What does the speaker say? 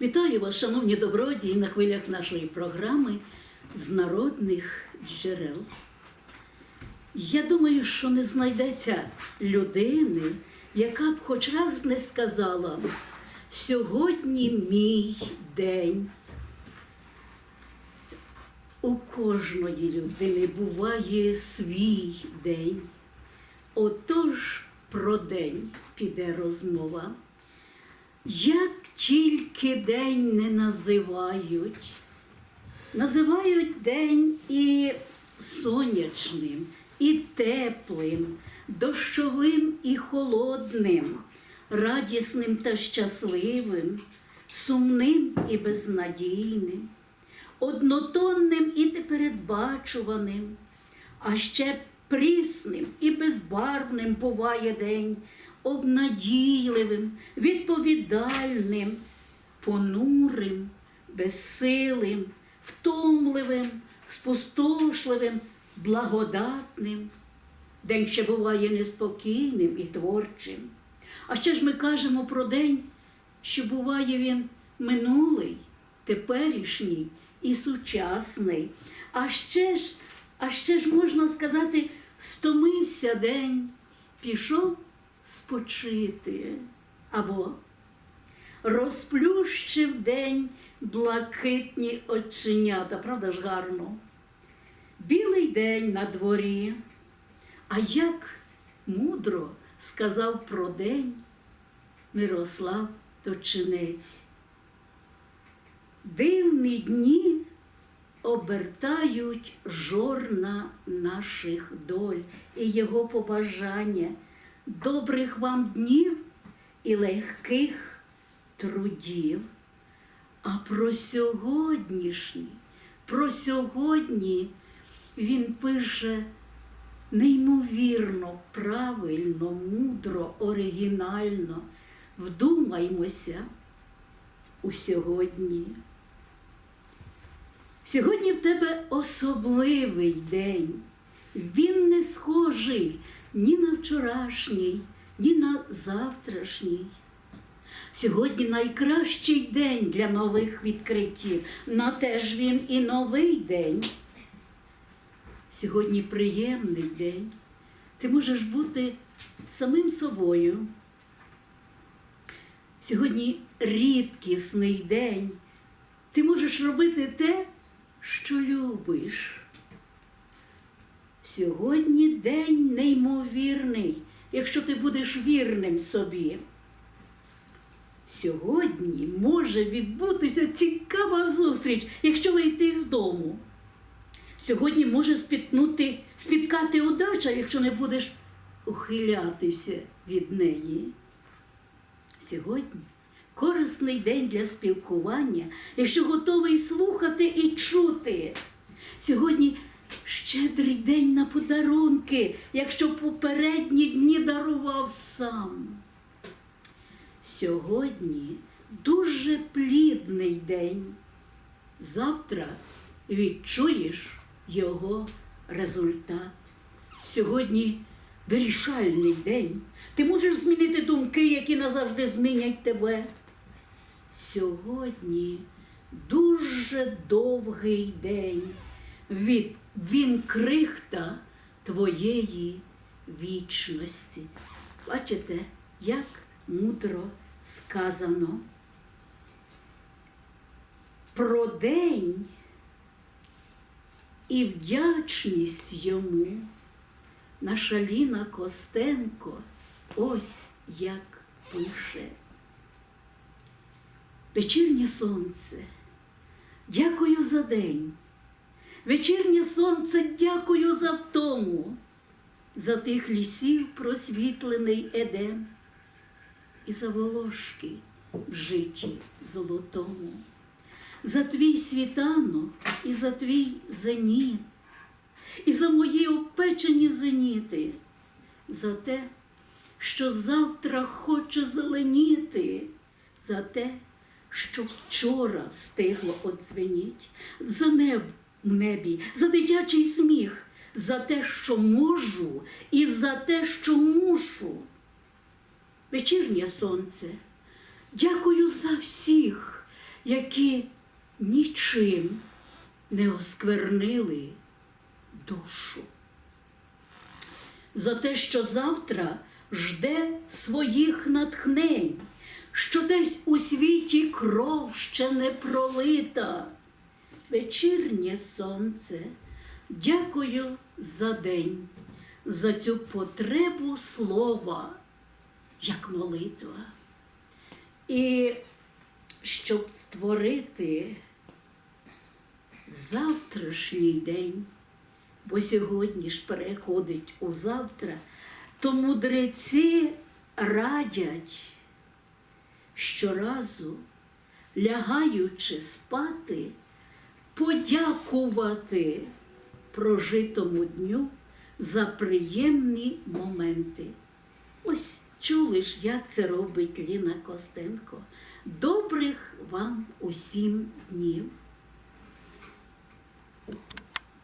Вітаю вас, шановні добродії, на хвилях нашої програми з народних джерел. Я думаю, що не знайдеться людини, яка б хоч раз не сказала сьогодні мій день. У кожної людини буває свій день. Отож про день піде розмова. Як тільки день не називають, називають день і сонячним, і теплим, дощовим і холодним, радісним та щасливим, сумним і безнадійним, однотонним і непередбачуваним, а ще прісним і безбарвним буває день, обнадійливим, відповідальним, понурим, безсилим, втомливим, спустошливим, благодатним. День ще буває неспокійним і творчим. А ще ж ми кажемо про день, що буває він минулий, теперішній і сучасний. А ще ж, а ще ж можна сказати, стомився день, пішов спочити. Або розплющив день блакитні оченята, правда ж гарно? Білий день на дворі. А як мудро сказав про день Мирослав Точинець. Дивні дні обертають жорна наших доль і його побажання, добрих вам днів і легких трудів. А про сьогоднішній, про сьогодні він пише неймовірно, правильно, мудро, оригінально. Вдумаймося у сьогодні. Сьогодні в тебе особливий день. Він не схожий ні на вчорашній, ні на завтрашній. Сьогодні найкращий день для нових відкриттів, на те ж він і новий день. Сьогодні приємний день. Ти можеш бути самим собою. Сьогодні рідкісний день. Ти можеш робити те, що любиш. Сьогодні день неймовірний, якщо ти будеш вірним собі. Сьогодні може відбутися цікава зустріч, якщо вийти з дому. Сьогодні може спіткнути, спіткати удача, якщо не будеш ухилятися від неї. Сьогодні корисний день для спілкування, якщо готовий слухати і чути. Сьогодні щедрий день на подарунки, якщо попередні дні дарував сам. Сьогодні дуже плідний день. Завтра відчуєш його результат. Сьогодні вирішальний день. Ти можеш змінити думки, які назавжди змінять тебе. Сьогодні дуже довгий день. Від, він крихта твоєї вічності. Бачите, як мудро сказано. Про день і вдячність йому наша Ліна Костенко ось як пише. Вечірнє сонце, дякую за день. Вечірнє сонце, дякую за втому, за тих лісів просвітлений едем і за волошки в житті золотому. За твій світанок і за твій зеніт, і за мої опечені зеніти, за те, що завтра хоче зеленіти, за те, що вчора встигло одзвеніть, за неб в небі, за дитячий сміх, за те, що можу, і за те, що мушу. Вечірнє сонце, дякую за всіх, які нічим не осквернили душу. За те, що завтра жде своїх натхнень, що десь у світі кров ще не пролита. Вечірнє сонце, дякую за день, за цю потребу слова, як молитва. І щоб створити завтрашній день, бо сьогодні ж переходить у завтра, то мудреці радять щоразу, лягаючи спати, подякувати прожитому дню за приємні моменти. Ось чули ж, як це робить Ліна Костенко. Добрих вам усім днів!